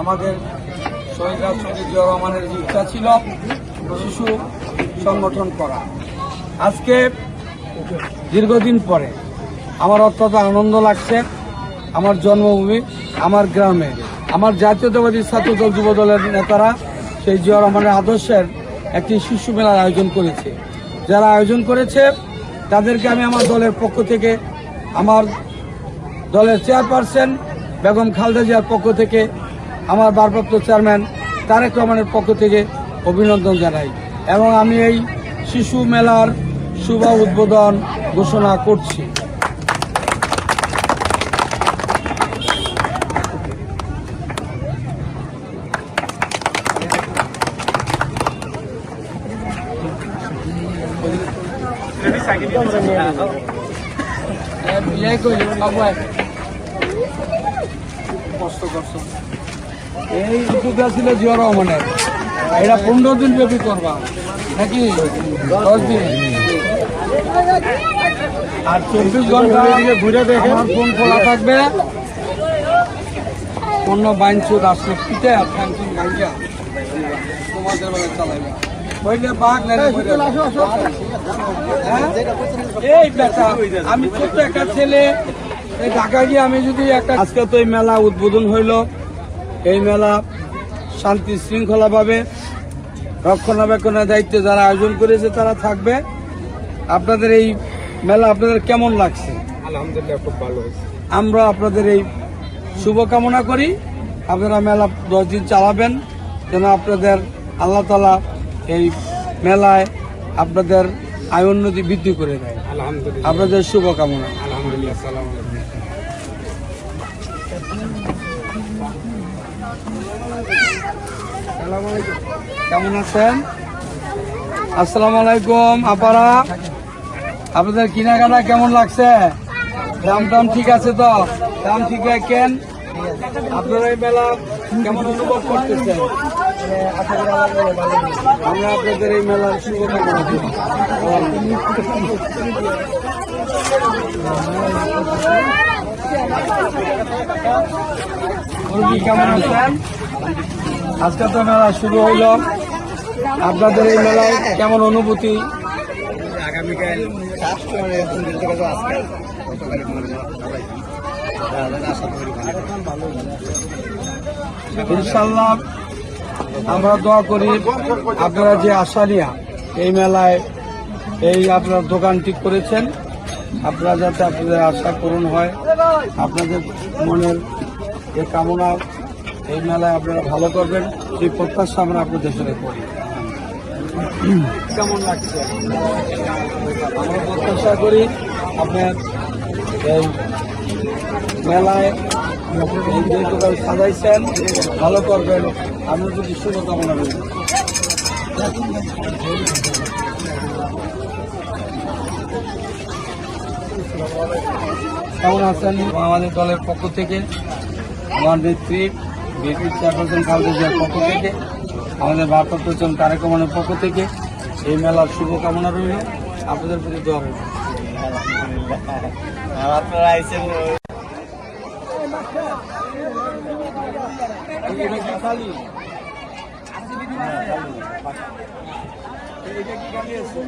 আমাদের শহীদ রাষ্ট্রপতি রহমানের যে ইচ্ছা ছিল শিশু সংগঠন করা। আজকে দীর্ঘদিন পরে আমার অত্যন্ত আনন্দ লাগছে, আমার জন্মভূমি, আমার গ্রামে। আমার জাতীয়তাবাদী ছাত্রদল যুব দলের নেতারা সেই জিয়া রহমানের আদর্শের একটি শিশু মেলার আয়োজন করেছে। যারা আয়োজন করেছে, তাদেরকে আমি আমার দলের পক্ষ থেকে, আমার দলের চেয়ারপারসন বেগম খালদা জিয়ার পক্ষ থেকে আমার ভারপ্রাপ্ত চেয়ারম্যান তারেক রহমানের পক্ষ থেকে অভিনন্দন জানাই এবং আমি এই শিশু মেলার শুভ উদ্বোধন ঘোষণা করছি। কষ্ট কষ্ট এই উদ্যোগটা ছিল জিয়া রহমানের। এটা পনেরো দিন ব্যাপী করবা। নাকি? দশ দিন? আর চব্বিশ ঘণ্টা ঘুরে দেখে আমার ফোন খোলা থাকবে। অন্য বাইনচুর আসলে পিঠে আর ফ্যাংচুন গাইয়া তোমাদের বেলা চালাইবে। বাঘ হ্যাঁ? এই বেটা আমি ছোট্ট একটা ছেলে। এই ঢাকা গিয়ে আমি যদি একটা আজকে তো এই মেলা উদ্বোধন হইল। এই মেলা শান্তি শৃঙ্খলাভাবে রক্ষণাবেক্ষণের দায়িত্বে যারা আয়োজন করেছে তারা থাকবে। আপনাদের এই মেলা আপনাদের কেমন লাগছে? আলহামদুলিল্লাহ খুব ভালো হয়েছে। আমরা আপনাদের এই শুভকামনা করি। আপনারা মেলা দশ দিন চালাবেন। যেন আপনাদের আল্লাহ তালা এই মেলায় আপনাদের আয় উন্নতি বৃদ্ধি করে দেয়। আলহামদুলিল্লাহ। আপনাদের শুভকামনা। আলহামদুলিল্লাহ সালাম কেমন আছেন? আসসালামু আলাইকুম, আপারা। আপনাদের কেনাকাটা কেমন লাগছে? দাম টাম ঠিক আছে তো? দাম ঠিক রাখেন। আপনারা এই মেলা কেমন অনুভব করতেছেন? আমরা আপনাদের এই মেলার শুভকামনা। কেমন আজকে তো মেলা শুরু হইল। আপনাদের এই মেলায় কেমন অনুভূতি? ইনশাল্লাহ আমরা দোয়া করি আপনারা যে আশা নিয়া এই মেলায় এই আপনার দোকান ঠিক করেছেন, আপনারা যাতে আপনাদের আশা পূরণ হয়, আপনাদের মনের যে কামনা এই মেলায় আপনারা ভালো করবেন সেই প্রত্যাশা আমরা আপনাদের সাথে করি। কেমন লাগছে? আমরা প্রত্যাশা করি আপনার এই মেলায় এই সাজাইছেন ভালো করবেন। আমি যদি শুভকামনা করি। কেমন আছেন? আমাদের দলের পক্ষ থেকে আমার নেত্রী বিএনপি চেয়ারপারসন খালেদা জিয়ার পক্ষ থেকে। আমাদের ভারপ্রাপ্ত চেয়ারম্যান তারেক রহমানের পক্ষ থেকে। এই মেলার শুভকামনা রইল। আপনাদের প্রতি দোয়া রইল আপনারা আইসেন এটা কি খালি? এটা কি খালি আছে?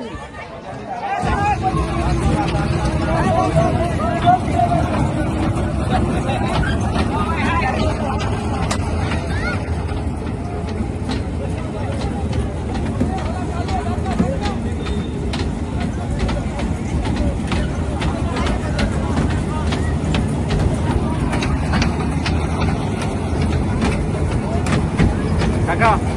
你